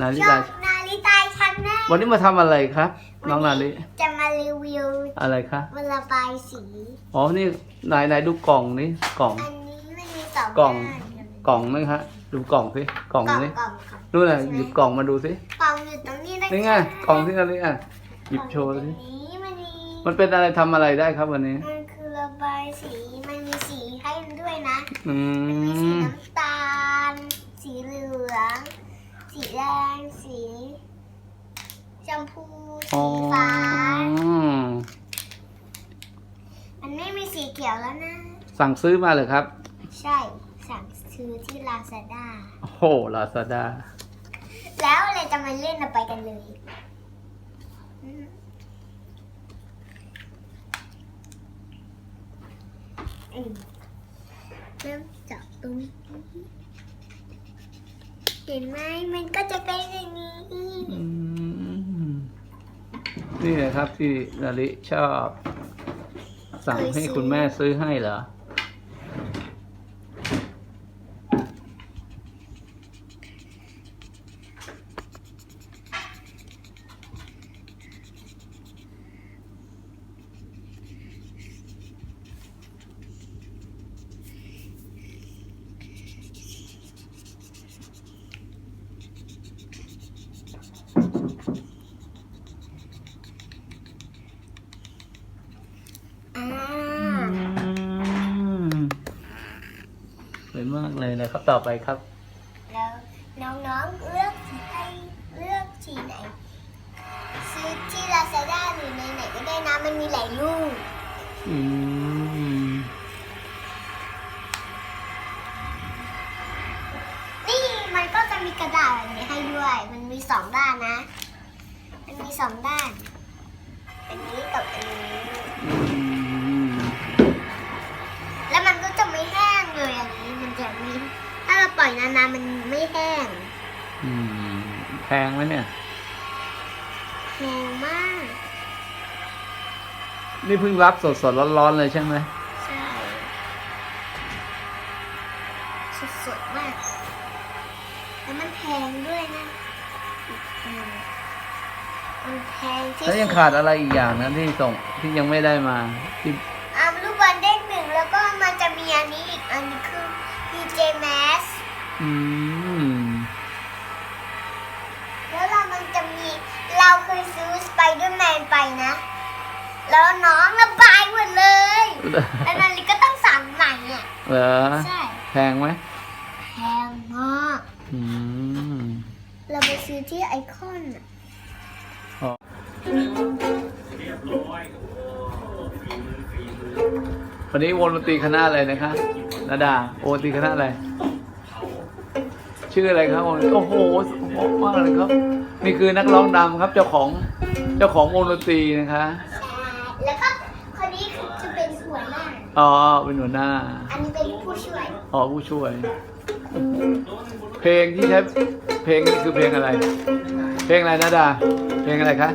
นาลิช่อตางนาลิตาชันแน่วันนี้มาทำอะไรครับ น้องนาลิจะมารีวิวอะไรคะวันระบายสี อ๋อนี่นายนายดูกล่องนี่กล่อง อันนี้มันมีสองกล่อง ด้านกล่องนึงฮะ ดูกล่องสิกล่องกล่องนี่กล่องค่ะนู่นน่ะหยิบกล่องมาดูสิกล่องอยู่ตรงนี้นะคะนี่ไงกล่องที่นาลิอะหยิบโชว์กล่องสิอยู่ตรงนี้มันมีมันเป็นอะไรทำอะไรได้ครับวันนี้ มันคือระบายสีมันมีสีให้ด้วยนะ อืมีสีมน้ำตาล สีเหลือง สีแดง สีช มพูอ๋สีอฟ้า มันไม่มีสีเขียวแล้วนะ สั่งซื้อมาเลยครับ ใช่ สั่งซื้อที่ลาซาด้าโอ้โหลาซาด้าแล้วเราจะมาเล่นเราไปกันเลยอืมอืมเริ่มจากตรงนี้เห็นไหมมันก็จะเป็นอย่างนี้อืม นี่นะครับที่นาลิชอบ สั่งให้คุณแม่ซื้อให้เหรอ อ่า สวยมากเลยนะครับ ต่อไปครับ แล้วน้องๆเลือกสีให้เลือกสีไหน ซื้อที่ลาซาด้าหรือในไหนก็ได้นะมันมีหลายรูปอืมนี่มันก็จะมีกระดาษแบบนี้ให้ด้วย มันมีสองด้านนะ มันมีสองด้าน อันนี้กับอันนี้อืมแล้วมันก็จะไม่แห้งเลยอันนี้ ล่อยนานๆมันไม่แห้งอืมแพงไหมเนี่ย แพงมาก นี่เพิ่งรับสดสดๆร้อนๆเลยใช่ไหมใช่สดๆมาก แล้วมันแพงด้วยนะอืมมันแพงที่แล้วยังสุดขาดอะไรอีกอย่างนะที่ส่งที่ยังไม่ได้มาที่อ่าลูกบอลเด้งหนึ่งแล้วก็มันจะมีอันนี้อีกอันนี้คือ PJ Masks อืม แล้วเรามันจะมี เราเคยซื้อสไปเดอร์แมนไปนะ แล้วน้องระบายหมดเลยแล้วนาฬิก็ต้องสั่งใหม่อะเหรอ ใช่แพงไหมแพงมากอืม เราไปซื้อที่ไอคอนอะวันนี้วงดนตรีคณะอะไรนะคะนาดาวงดนตรีคณะอะไร ชื่ออะไรครับวงโอ้โหเพราะมากเลยครับ นี่คือนักร้องดำครับเจ้าของเจ้าของวงดนตรีนะคะใช่แล้วก็คนนี้จะเป็นหัวหน้า อ๋อเป็นหัวหน้า อันนี้เป็นผู้ช่วย อ๋อผู้ช่วย เพลงที่ใช้เพลงนี่คือเพลงอะไร เพลงอะไรนาดา เพลงอะไรคะ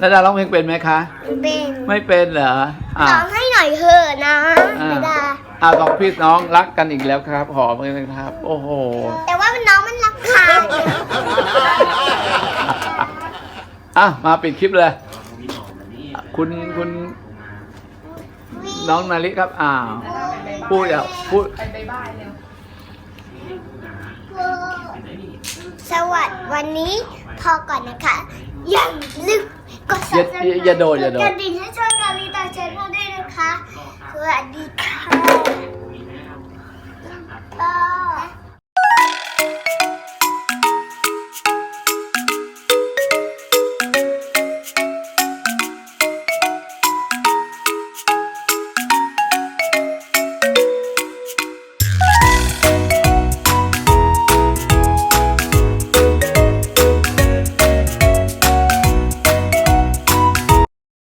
นาดาร้องเพลงเป็นไหมคะ เป็น ไม่เป็นเหรออ่าร้องให้หน่อยเถอะนะอ่าไม่ ได้อ่าสองพี่น้องรักกันอีกแล้วครับ หอมกันนะครับ โอ้โห แต่ว่ามันน้องมันรักคางอะมาปิดคลิปเลย คุณคุณ น้องนาริครับ อ้าว พูดอะพูด สวัสดีวันนี้พอก่อนนะคะ อย่าลืมกด อย่า subscribe อย่าโดดอย่าโดด กระดิ่งให้ช่องนาริตาชแนลด้วยนะคะ สวัสดีค่ะ